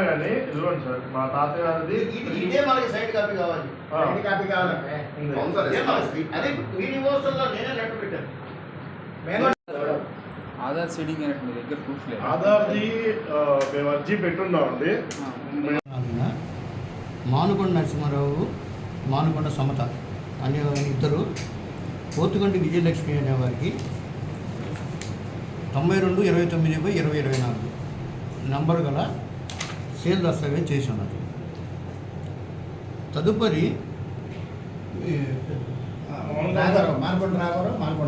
కానీ ఇదిగోండి సార్ మా ఇదే మనకి సైడ్ కాపీ కావాలి. సైడ్ కాపీ కావాలంటే. ఉంది. అవును సార్ ఇదే మనకి. అదే యూనివర్సల్లో నేనే లెటర్ పెట్టాను. మేము ఆధార్ సీడింగ్ అయినట్టు మీ దగ్గర ప్రూఫ్ లేదు. ఆధార్ది ఆ, మేము అర్జీ పెట్టున్నామండి. నాలుగున మానుకొండ నరసింహారావు మానుకొండ సమత అనే ఇద్దరు పోతుగంటి విజయలక్ష్మి అనే వారికి తొంభై రెండు ఇరవై తొమ్మిది బై ఇరవై ఇరవై నాలుగు. నంబర్ గల సేల్ దస్తావేజ్ చేసి ఉన్నారు తదుపరి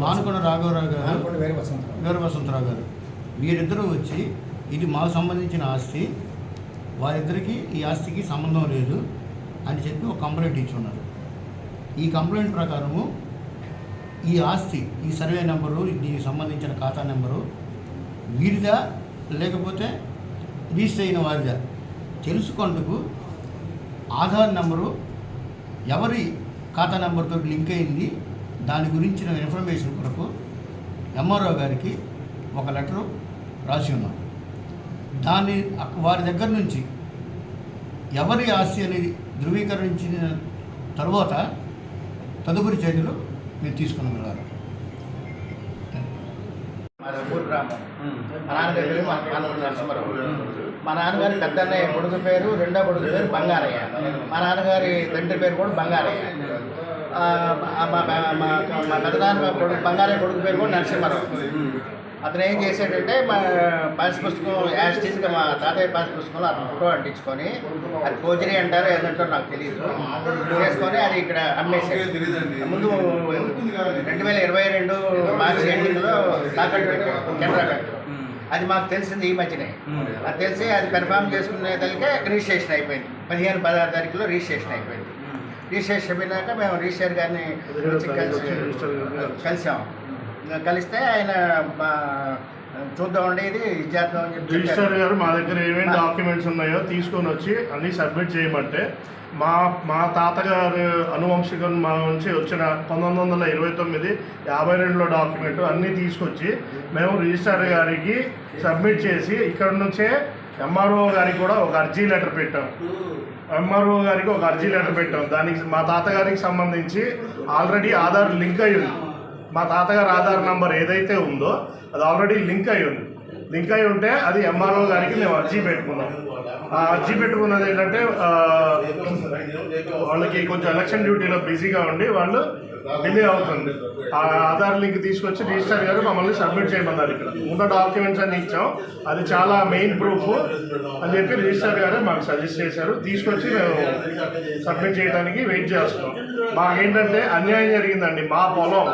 మానకొండ రాఘవరావు గారు. వీర వసంతరావు గారు. వీరిద్దరూ వచ్చి ఇది మాకు సంబంధించిన ఆస్తి. వారిద్దరికీ ఈ ఆస్తికి సంబంధం లేదు అని చెప్పి ఒక కంప్లైంట్ ఇచ్చి ఉన్నారు. ఈ కంప్లైంట్ ప్రకారము ఈ ఆస్తి ఈ సర్వే నెంబరు దీనికి సంబంధించిన ఖాతా నెంబరు వీరిదా లేకపోతే రిజిస్టర్ అయిన వారిదా. తెలుసుకుంటూ ఆధార్ నెంబరు ఎవరి ఖాతా నెంబర్తో లింక్ అయింది దాని గురించిన ఇన్ఫర్మేషన్ కొరకు ఎంఆర్ఓ గారికి ఒక లెటరు రాసి ఉన్నాం. దాన్ని వారి దగ్గర నుంచి ఎవరి ఆస్తి అనేది ధృవీకరించిన తర్వాత తదుపరి చర్యలు మీరు తీసుకుని వెళ్ళాలి మాది ఊరు గ్రామం మా నాన్నగారి పేరు మా మానకొండ నరసింహారావు మా నాన్నగారి పెద్ద అన్నయ్య కొడుకు పేరు రెండో కొడుకు పేరు బంగారయ్య మా నాన్నగారి తండ్రి పేరు కూడా బంగారయ్య ఆ, మా మా మా మా పెద్దనాన్న కొడుకు బంగారయ్య కొడుకు పేరు కూడా నరసింహారావు అతను ఏం చేశాడంటే మా పాస్ పుస్తకం యాజ్ టీజ్గా మా తాతయ్య పాస్ పుస్తకంలో అతను ఫోటో అంటించుకొని అది ఫోజరీ అంటారో ఏదంటారో నాకు తెలియదు చేసుకొని అది ఇక్కడ అమ్మేసాడు ముందు రెండు వేల ఇరవై రెండు మార్చి ఎండింగ్లో తాకట్టు పెట్టాడు కెనరా బ్యాంక్ అది మాకు తెలిసింది ఈ మధ్యనే. అది తెలిసి అది కన్ఫర్మ్ చేసుకునే దానికే రిజిస్ట్రేషన్ అయిపోయింది. పదిహేను పదహారు తారీఖులో రిజిస్ట్రేషన్ అయిపోయింది. రిజిస్ట్రేషన్ అయిపోయినాక మేము రిజిస్టర్ గారిని కలిసి కలిసాం. ఇంకా కలిస్తే ఆయన చూద్దామండి ఇది ఇచ్చేద్దాం అని చెప్పి రిజిస్టర్. గారు మా దగ్గర ఏమేమి డాక్యుమెంట్స్ ఉన్నాయో తీసుకొని వచ్చి అన్నీ సబ్మిట్ చేయమంటే మా మా తాతగారు అనువంశికం మా నుంచి వచ్చిన పంతొమ్మిది వందల ఇరవై తొమ్మిది యాభై రెండులో డాక్యుమెంట్ అన్నీ తీసుకొచ్చి మేము రిజిస్టర్ గారికి సబ్మిట్ చేసి ఇక్కడ నుంచే ఎంఆర్ఓ గారికి కూడా ఒక అర్జీ లెటర్ పెట్టాం. ఎంఆర్ఓ గారికి ఒక అర్జీ లెటర్ పెట్టాం. దానికి మా తాతగారికి సంబంధించి ఆల్రెడీ ఆధార్ లింక్ అయి ఉంది మా తాతగారి ఆధార్ నంబర్ ఏదైతే ఉందో అది ఆల్రెడీ లింక్ అయి ఉంది. లింక్ అయి ఉంటే అది ఎంఆర్ఓ గారికి మేము అర్జీ పెట్టుకున్నాం. ఆ అర్జీ పెట్టుకున్నది ఏంటంటే వాళ్ళకి కొంచెం ఎలక్షన్ డ్యూటీలో బిజీగా ఉండి వాళ్ళు డిలే అవుతుంది. ఆ ఆధార్ లింక్ తీసుకొచ్చి రిజిస్టర్ గారు మమ్మల్ని సబ్మిట్ చేయమన్నారు ఇక్కడ. ఉన్న డాక్యుమెంట్స్ అన్ని ఇచ్చాం. అది చాలా మెయిన్ ప్రూఫ్ అని చెప్పి రిజిస్టర్ గారు మాకు సజెస్ట్ చేశారు. తీసుకొచ్చి మేము సబ్మిట్ చేయడానికి వెయిట్ చేస్తున్నాం. మాకేంటంటే అన్యాయం జరిగిందండి. మా పొలం.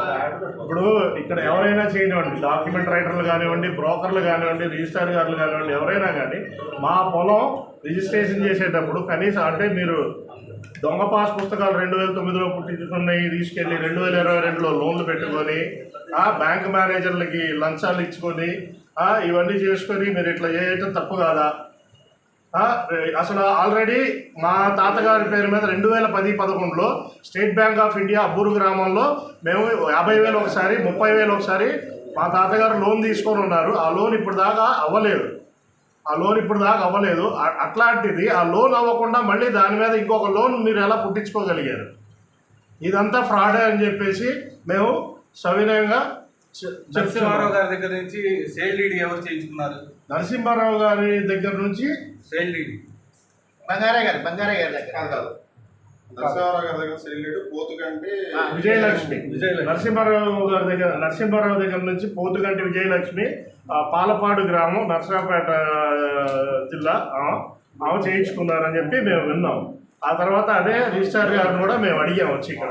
ఇప్పుడు ఇక్కడ ఎవరైనా చేయనివ్వండి డాక్యుమెంట్ రైటర్లు కానివ్వండి బ్రోకర్లు కానివ్వండి రిజిస్టర్ గారులు కానివ్వండి ఎవరైనా కానీ మా పొలం రిజిస్ట్రేషన్ చేసేటప్పుడు కనీసం అంటే మీరు దొంగ పాస్ పుస్తకాలు రెండు వేల తొమ్మిదిలో పుట్టించుకున్నాయి తీసుకెళ్ళి రెండు వేల ఇరవై రెండులో లోన్లు పెట్టుకొని బ్యాంక్ మేనేజర్లకి లంచాలు ఇచ్చుకొని ఇవన్నీ చేసుకొని మీరు ఇట్లా చేయటం తప్పు కాదా? అసలు ఆల్రెడీ మా తాతగారి పేరు మీద రెండు వేల పది పదకొండులో State Bank of India Abburu గ్రామంలో మేము యాభై వేలు ఒకసారి ముప్పై వేలు ఒకసారి మా తాతగారు లోన్ తీసుకొని ఉన్నారు. ఆ లోన్ ఇప్పుడు దాకా అవ్వలేదు. ఆ లోన్ ఇప్పుడు దాకా అవ్వలేదు. అట్లాంటిది ఆ లోన్ అవ్వకుండా మళ్ళీ దాని మీద ఇంకొక లోన్ మీరు ఎలా పుట్టించుకోగలిగారు? ఇదంతా ఫ్రాడే అని చెప్పేసి మేము సవినయంగా నరసింహారావు గారి దగ్గర నుంచి సేల్ డీడ్ ఎవరు చేయించుకున్నారు? నరసింహారావు గారి దగ్గర నుంచి సేల్ డీడ్. బంగారయ్య గారు బంగారయ్య గారి దగ్గర. నరసింహారావు గారి దగ్గర సెల్లేడు పోతుకంటే విజయలక్ష్మి. నరసింహారావు గారి దగ్గర నరసింహారావు దగ్గర నుంచి పోతుగంటి విజయలక్ష్మి పాలపాడు గ్రామం నరసరావుపేట జిల్లా. ఆమె చేయించుకున్నారని చెప్పి మేము విన్నాం. ఆ తర్వాత అదే రిజిస్టార్ గారిని కూడా మేము అడిగాం వచ్చి ఇక్కడ.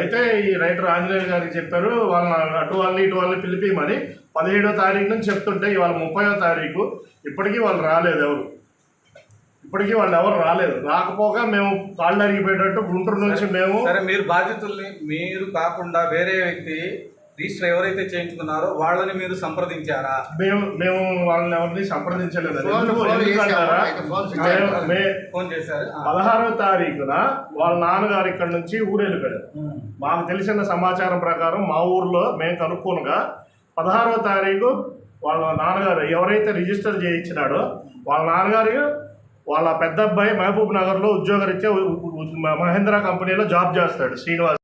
అయితే ఈ రైటర్ ఆంజనేయ గారికి చెప్పారు వాళ్ళని అటు వాళ్ళని ఇటు వాళ్ళని పిలిపిమని పదిహేడో తారీఖు నుంచి చెప్తుంటే ఇవాళ ముప్పయో తారీఖు. ఇప్పటికీ వాళ్ళు రాలేదు ఎవరు. ఇప్పటికీ వాళ్ళు ఎవరు రాలేదు. రాకపోగా మేము కాళ్ళు అరిగిపోయేటట్టు గుంటూరు నుంచి మేము సరే మీరు బాధితుల్ని మీరు కాకుండా వేరే వ్యక్తి రిజిస్టర్ ఎవరైతే చేయించుకున్నారో వాళ్ళని మీరు సంప్రదించారా? మేము మేము వాళ్ళని ఎవరిని సంప్రదించలేదు. ఫోన్- చేశారు. ఆ. పదహారో తారీఖున వాళ్ళ నాన్నగారు ఇక్కడ నుంచి ఊరు వెళ్ళిపోయారు. మాకు తెలిసిన సమాచారం ప్రకారం మా ఊర్లో మేము కనుక్కోనుగా పదహారో తారీఖు వాళ్ళ నాన్నగారు ఎవరైతే రిజిస్టర్ చేయించినాడో వాళ్ళ నాన్నగారు వాళ్ళ పెద్ద అబ్బాయి మహబూబ్ నగర్లో ఉద్యోగరీత్యా ఉ- మహేంద్ర కంపెనీలో జాబ్ చేస్తాడు శ్రీనివాస్.